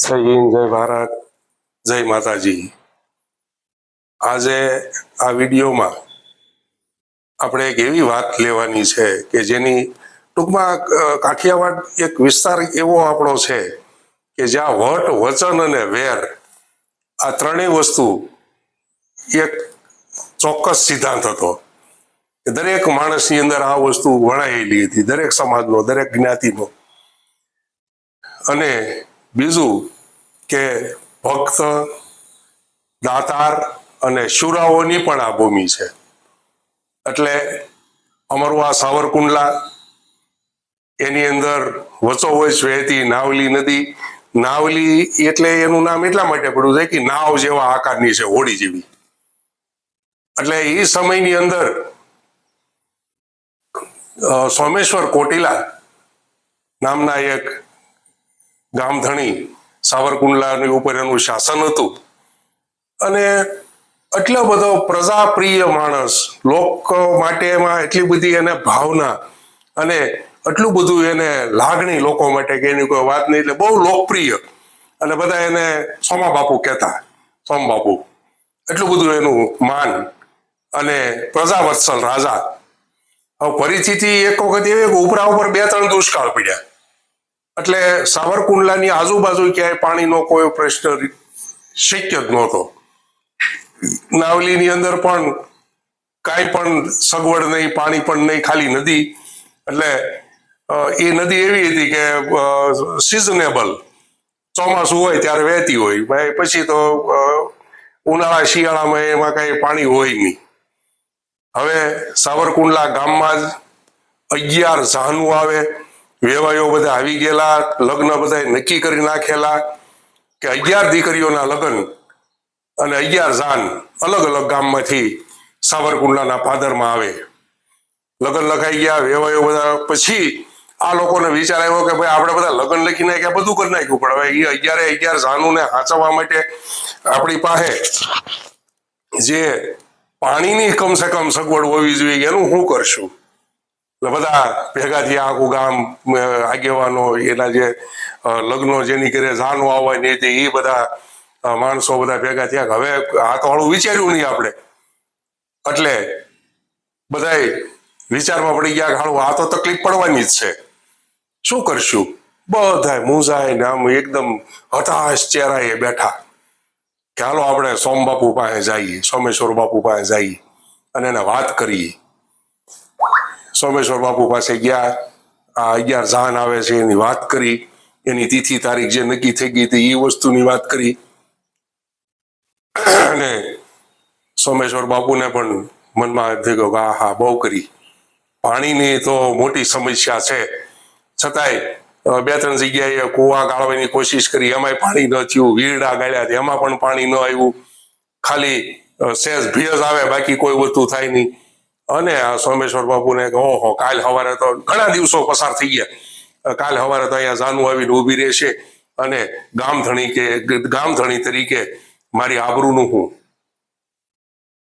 જય જય ભારત, જય માતાજી. આજે આ વિડીયોમાં આપણે એક એવી વાત લેવાની છે કે જેની ટૂંકમાં કાઠિયાવાડ એક વિસ્તાર એવો આપણો છે કે જ્યાં વટ, વચન અને વેર આ ત્રણેય વસ્તુ એક ચોક્કસ સિદ્ધાંત હતો કે દરેક માણસની અંદર આ વસ્તુ વણાયેલી હતી, દરેક સમાજનો, દરેક જ્ઞાતિનો. અને બીજું કે ભક્ત, દાતાર અને શુરાઓની પણ આ ભૂમિ છે. એટલે અમારું આ સાવરકુંડલા, એની અંદર વચોવચ, વહેતી નાવલી નદી, નાવલી એટલે એનું નામ એટલા માટે પડ્યું છે કે નાવ જેવા આકારની છે, હોડી જેવી. એટલે એ સમયની અંદર સોમેશ્વર કોટીલા નામના એક ગામધણી સાવરકુંડલાની ઉપર એનું શાસન હતું. અને એટલો બધો પ્રજાપ્રિય માણસ, લોકો માટે એમાં એટલી બધી એને ભાવના અને એટલું બધું એને લાગણી લોકો માટે કે એની કોઈ વાત નહીં, એટલે બહુ લોકપ્રિય. અને બધા એને સોમા બાપુ કહેતા સોમ બાપુ એટલું બધું એનું માન અને પ્રજાવત્સલ રાજા. પરિસ્થિતિ એક વખત એવી ઉપરા ઉપર બે ત્રણ દુષ્કાળ પડ્યા. એટલે સાવરકુંડલાની આજુબાજુ ક્યાંય પાણીનો કોઈ પ્રશ્ન શક્ય જ નહોતો. નાવલીની અંદર પણ કાંઈ પણ સગવડ નહીં, પાણી પણ નહીં, ખાલી નદી. એટલે એ નદી એવી હતી કે સિઝનેબલ ચોમાસું હોય ત્યારે વહેતી હોય. પછી તો ઉનાળા, શિયાળામાં એમાં કાંઈ પાણી હોય નહીં. હવે સાવરકુંડલા ગામમાં જ અગિયાર ઝાનું આવે. વેવાયો બધા આવી ગયેલા, લગ્ન બધા નક્કી કરી નાખેલા કે અગિયાર દીકરીઓના લગ્ન અને અગિયાર જાન અલગ અલગ ગામમાંથી સાવરકુંડલાના પાદરમાં આવે. લગ્ન લખાઈ ગયા, વેવાયો બધા પછી આ લોકોને વિચાર આવ્યો કે ભાઈ આપણે બધા લગ્ન લખી નાખ્યા, બધું કરી નાખ્યું. પણ હવે એ અગિયારે અગિયાર જાનુને હાચવવા માટે આપણી પાસે જે પાણીની કમસે કમ સગવડ હોવી જોઈએ, એનું શું કરશું? બધા ભેગા થયા, આખું ગામ આગેવાનો, એના જે લગ્નો જેની ઘરે જાનો આવવાની હતી એ બધા માણસો બધા ભેગા થયા હવે આ તો હાળું વિચાર્યું નહીં આપણે. એટલે બધાય વિચારમાં પડી ગયા હાળું આ તો તકલીફ પડવાની જ છે. શું કરશું? બધાય મૂંઝાય ને આમ એકદમ હતાશ ચહેરાએ બેઠા. કે હાલો, આપણે સોમ બાપુ પાસે જઈએ, સોમેશ્વર બાપુ પાસે જઈએ અને એને વાત કરીએ. સોમેશ્વર બાપુ પાસે ગયા, આ અગિયાર જાન આવે છે એની વાત કરી, એની તિથિ તારીખ જે નક્કી થઈ ગઈ હતી એ વસ્તુની વાત કરી. અને સોમેશ્વર બાપુને પણ મનમાં થઈ ગયો આ હા, બહુ કરી. પાણીની તો મોટી સમસ્યા છે. છતાંય બે ત્રણ જગ્યાએ કુવા ગાળવાની કોશિશ કરી, એમાંય પાણી ન થયું, વીરડા ગાળ્યા એમાં પણ પાણી ન આવ્યું. ખાલી સેજ ભીજ આવે, બાકી કોઈ વસ્તુ થાય નહીં. અને આ સોમેશ્વર બાપુને ઓહો, કાલ સવારે તો ઘણા દિવસો પસાર થઈ ગયા. કાલ સવારે તો અહીંયા જાનુ આવીને ઊભી રહેશે અને ગામધણી કે, ગામધણી તરીકે મારી આબરૂનું હું.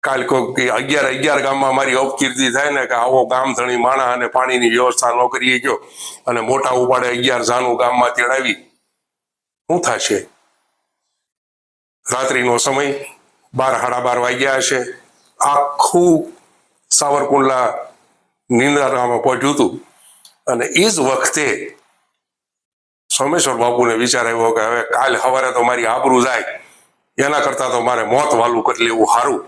કાલ કોઈક અગિયાર અગિયાર ગામમાં મારી અપકીર્તિ થાય ને કે આવો ગામધણી માણા અને પાણીની વ્યવસ્થા ન કરી ગયો અને મોટા ઉપાડે અગિયાર જાનું ગામમાં તેડાવી. શું થશે? રાત્રિનો સમય બાર, સાડા બાર વાગ્યા હશે. આખું સાવરકુંડલા નિંદારામાં પહોંચ્યું હતું. અને એ જ વખતે સોમેશ્વર બાપુને વિચાર આવ્યો કે હવે કાલ સવારે તો મારી આબરૂ જાય, એના કરતા તો મારે મોત વાલું કરી લેવું સારું.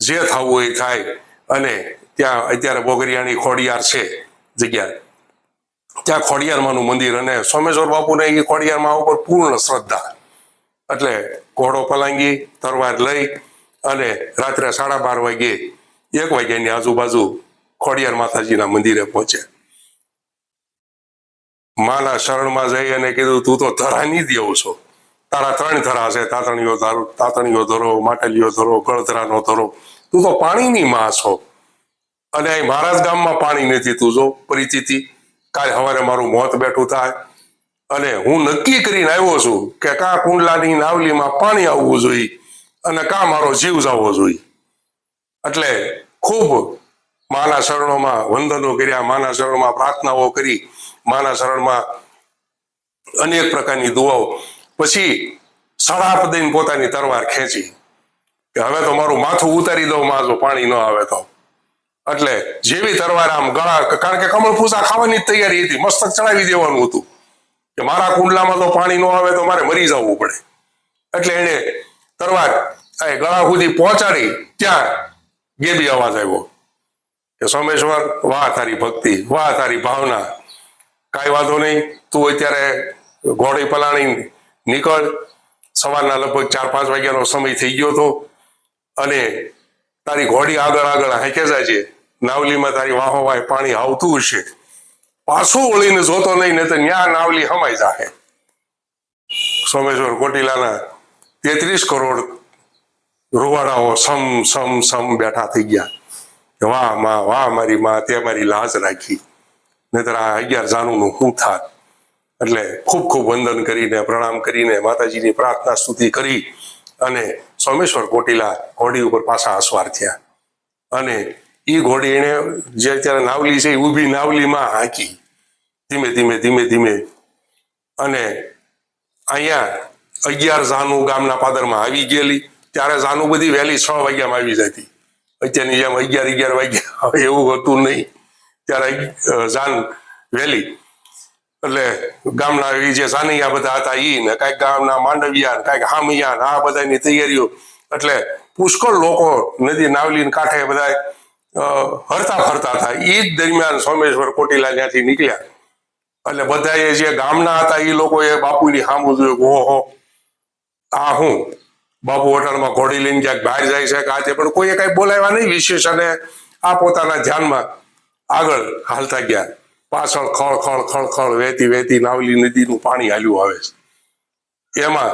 જે થવું એ થાય. અને ત્યાં અત્યારે બોગરિયાની ખોડિયાર છે જગ્યા ત્યાં ખોડિયારમાંનું મંદિર અને સોમેશ્વર બાપુને એ ખોડિયારમાં ઉપર પૂર્ણ શ્રદ્ધા. એટલે ઘોડો પલાંગી, તરવાર લઈ અને રાત્રે સાડા બાર વાગે એક વાગ્યાની આજુબાજુ ખોડિયાર માતાજીના મંદિરે પહોંચે. માના શરણમાં જઈ અને કીધું, તું તો ધરાની દેવ છો. તારા ત્રણ ધરા છે. તાતણીઓ તાતણીઓ ધરો, માટલીઓ ધરો, ગળધરાનો ધરો. તું તો પાણીની માં છો. અને અહીં મારા જ ગામમાં પાણી નથી. તું જો પરિચિતિ કાલ સવારે મારું મોત બેઠું થાય. અને હું નક્કી કરીને આવ્યો છું કે કા કુંડલાની નાવલીમાં પાણી આવવું જોઈએ અને કા મારો જીવ જવો જોઈએ. એટલે ખૂબ માના શરણોમાં વંદનો કર્યા, માના શરણોમાં પ્રાર્થનાઓ કરી, માના શરણમાં અનેક પ્રકારની દુઆઓ પછી સળાપ દઈને પોતાની તરવાર ખેંચી કે હવે તો મારું માથું ઉતારી દઉં માં જો પાણી ન આવે તો. એટલે જેવી તરવાર આમ ગળા, કારણ કે કમળ પૂસા ખાવાની તૈયારી હતી, મસ્તક ચડાવી દેવાનું હતું. કે મારા કુંડલામાં તો પાણી ન આવે તો મારે મરી જવું પડે. એટલે એને તરવાર ગળા સુધી પહોંચાડી, ત્યાં ગેબી અવાજ આવ્યો કે સોમેશ્વર, વાહ તારી ભક્તિ, વાહ તારી ભાવના. કાંઈ વાંધો નહીં, તું અત્યારે ઘોડી પલાણી નીકળ. સવારના લગભગ ચાર, પાંચ વાગ્યાનો સમય થઈ ગયો હતો અને તારી ઘોડી આગળ આગળ હાંકે જાય છે. નાવલીમાં તારી વાહો વાય પાણી આવતું હશે. પાછું વળીને જોતો નહીં ને તો ન્યા નાવલી હમાઈ જાહે. સોમેશ્વર કોટીલાના તેત્રીસ કરોડ રૂવાડાઓ સમ સમ સમ બેઠા થઈ ગયા. વાહ, માં, વાહ, મારી માં, તે મારી લાજ રાખી. નહીતર આ અગિયાર જાનુનું હું થાત? એટલે ખૂબ ખૂબ વંદન કરીને, પ્રણામ કરીને માતાજીની પ્રાર્થના સ્તુતિ કરી અને સોમેશ્વર કોટીલા ઘોડી ઉપર પાછા અસવાર થયા. અને એ ઘોડી એને જે અત્યારે નાવલી છે એ ઊભી નાવલીમાં હાંકી. ધીમે ધીમે ધીમે ધીમે. અને અહીંયા અગિયાર જાનુ ગામના પાદરમાં આવી ગયેલી. ત્યારે જાનુ બધી વહેલી છ વાગ્યામાં આવી જતી. અત્યારની જેમ અગિયાર અગિયાર વાગ્યા એવું હતું નહીં. ત્યારે જાન વહેલી. એટલે ગામના એ જે સાનૈયા બધા હતા, ઈ ને કાંઈક ગામના માંડવિયા કાંઈક હામિયા આ બધાની તૈયારીઓ. એટલે પુષ્કળ લોકો નદી નાવલી કાંઠે બધા હરતા ફરતા હતા. એ જ દરમિયાન સોમેશ્વર કોટીલા ત્યાંથી નીકળ્યા. એટલે બધાએ જે ગામના હતા એ લોકોએ બાપુની સામું જોયું ઓહો, આ હું? બાપુ હોટલમાં ઘોડી લઈને ક્યાંક બહાર જાય છે આજે પણ કોઈએ કઈ બોલાવ્યા નહીં વિશેષ અને આ પોતાના ધ્યાનમાં આગળ હાલતા ગયા. પાછળ ખળ ખળ ખળ ખળ વહેતી વહેતી નાવલી નદીનું પાણી હાલ્યું આવે છે. એમાં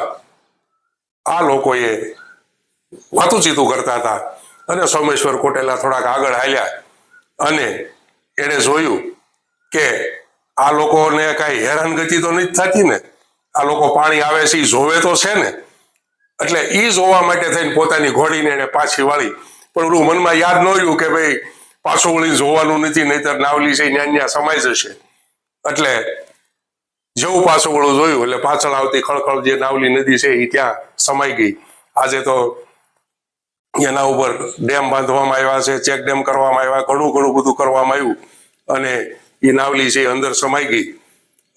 આ લોકોએ વાતુચીતું કરતા હતા અને સોમેશ્વર કોટેલા થોડાક આગળ હાલ્યા અને એણે જોયું કે આ લોકોને કાંઈ હેરાનગતિ તો નથી થતી ને? આ લોકો પાણી આવે છે એ જોવે તો છે ને? એટલે એ જોવા માટે થઈને પોતાની ઘોડીને એને પાછી વાળી. પણ ઓલું મનમાં યાદ ન રહ્યું કે ભાઈ, પાછું વળી જોવાનું નથી, નહીતર નાવલી છે, ન્યા ન્યા સમાઈ જશે. એટલે જેવું પાછું વળું જોયું, એટલે પાછળ આવતી ખળખળ જે નાવલી નદી છે એ ત્યાં સમાઈ ગઈ. આજે તો એના ઉપર ડેમ બાંધવામાં આવ્યા છે, ચેક ડેમ કરવામાં આવ્યા, ઘણું ઘણું બધું કરવામાં આવ્યું. અને એ નાવલી છે અંદર સમાઈ ગઈ.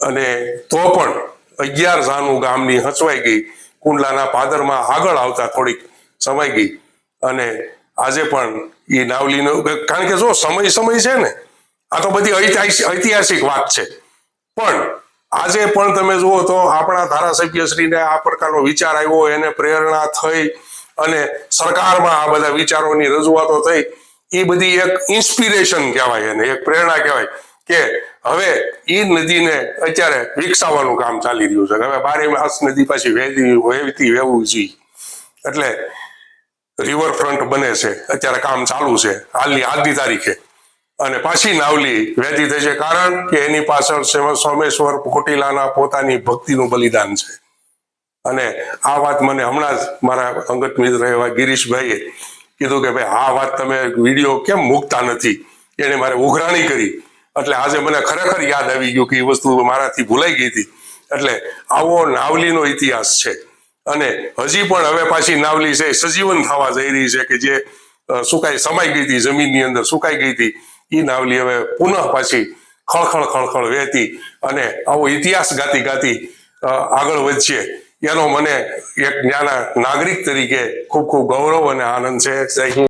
અને તો પણ અગિયાર જાનું ગામની હચવાઈ ગઈ. કુંડલાના પાદરમાં આગળ આવતા થોડીક સમાઈ ગઈ. અને આજે પણ એ નાવલીનો કારણ કે જો સમય સમય છે ને, આ તો બધી ઐતિહાસિક વાત છે. પણ આજે પણ તમે જુઓ તો આપણા ધારાસભ્યશ્રીને આ પ્રકારનો વિચાર આવ્યો, એને પ્રેરણા થઈ અને સરકારમાં આ બધા વિચારોની રજૂઆતો થઈ. એ બધી એક ઇન્સ્પિરેશન કહેવાય એને, એક પ્રેરણા કહેવાય. કે હવે એ નદીને અત્યારે વિકસાવવાનું કામ ચાલી રહ્યું છે. હવે બારે માસ નદી પાછી વહેતી વહેતી વહેવું જોઈએ. એટલે રિવરફ્રન્ટ બને છે. અત્યારે કામ ચાલુ છે. હાલની આજની તારીખે. અને પાછી નાવલી વહેતી થઈ છે કારણ કે એની પાછળ સોમેશ્વર કોટીલાના પોતાની ભક્તિનું બલિદાન છે. અને આ વાત મને હમણાં જ મારા અંગત મિત્ર એવા ગિરીશભાઈએ કીધું કે ભાઈ, આ વાત તમે વીડિયો કેમ મૂકતા નથી? એને મારે ઉઘરાણી કરી. એટલે આજે મને ખરેખર યાદ આવી ગયું કે એ વસ્તુ મારાથી ભૂલાઈ ગઈ હતી. એટલે આવો નાવલીનો ઇતિહાસ છે. અને હજી પણ હવે પાછી નાવલી છે, સજીવન થવા જઈ રહી છે કે જે સુકાઈ સમાઈ ગઈ હતી, જમીનની અંદર સુકાઈ ગઈ હતી. એ નાવલી હવે પુનઃ પાછી ખળખળ ખળખળ વહેતી અને આવો ઇતિહાસ ગાતી ગાતી આગળ વધશે એનો મને એક નાના નાગરિક તરીકે ખૂબ ખૂબ ગૌરવ અને આનંદ છે. જય